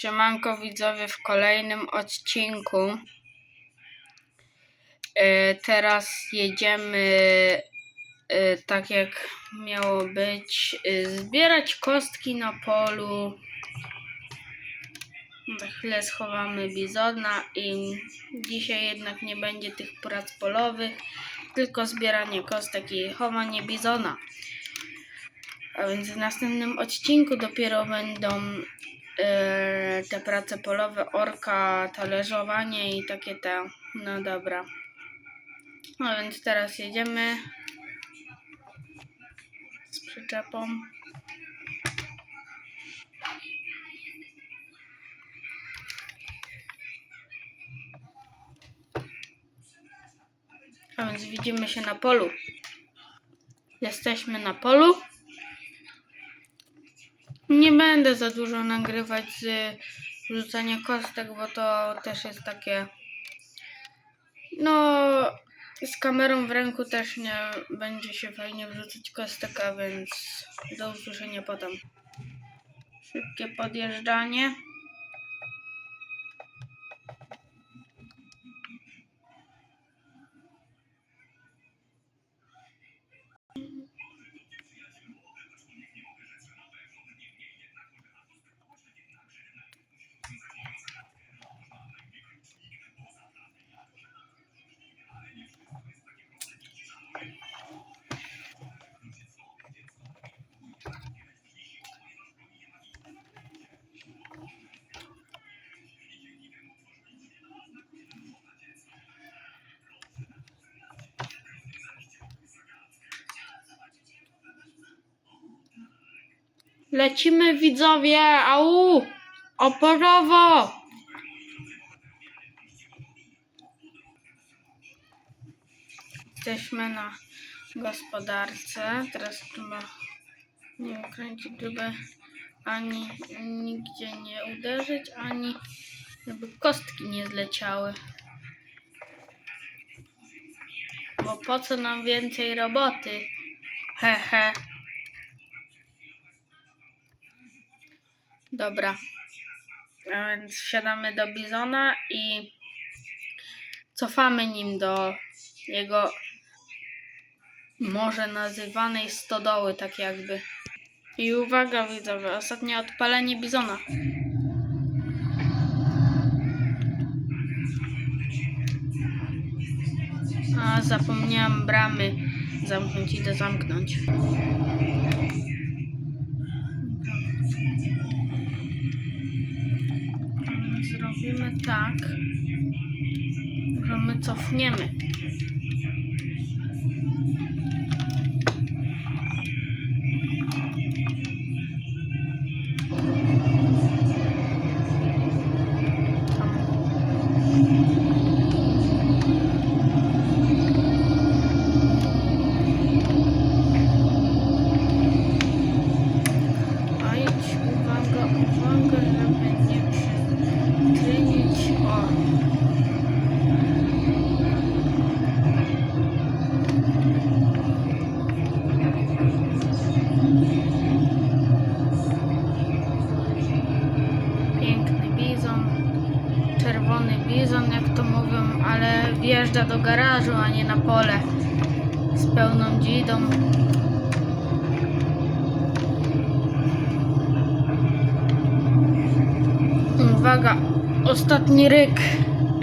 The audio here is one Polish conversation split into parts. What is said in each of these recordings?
Siemanko widzowie w kolejnym odcinku. E, Teraz jedziemy e, tak jak miało być. e, Zbierać kostki na polu. Za chwilę schowamy bizona i dzisiaj jednak nie będzie tych prac polowych, tylko zbieranie kostek i chowanie bizona. A więc w następnym odcinku dopiero będą te prace polowe, orka, talerzowanie i takie te. No dobra. No więc teraz jedziemy z przyczepą. A więc widzimy się na polu. Jesteśmy na polu. Nie będę za dużo nagrywać z rzucania kostek, bo to też jest takie. No, z kamerą w ręku też nie będzie się fajnie wrzucać kostek, a więc do usłyszenia potem. Szybkie podjeżdżanie. Lecimy widzowie, au! Oporowo! Jesteśmy na gospodarce. Teraz trzeba nie kręcić, żeby ani nigdzie nie uderzyć, ani żeby kostki nie zleciały. Bo po co nam więcej roboty? Hehe. Dobra. A więc wsiadamy do Bizona i cofamy nim do jego może nazywanej stodoły, tak jakby. I uwaga widzowie, ostatnie odpalenie Bizona. A zapomniałam bramy zamknąć, idę zamknąć. Tak, że my cofniemy. Czerwony bizon, jak to mówią, ale wjeżdża do garażu, a nie na pole z pełną dzidą. Uwaga, ostatni ryk.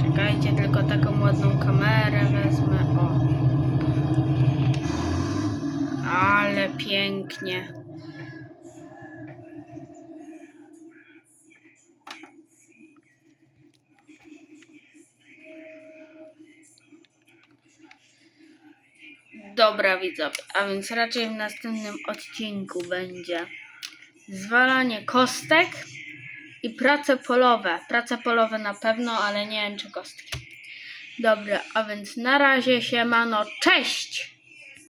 Czekajcie, tylko taką ładną kamerę wezmę. O. Ale pięknie. Dobra widzowie, a więc raczej w następnym odcinku będzie zwalanie kostek i prace polowe. Prace polowe na pewno, ale nie wiem czy kostki. Dobra, a więc na razie siemano, cześć!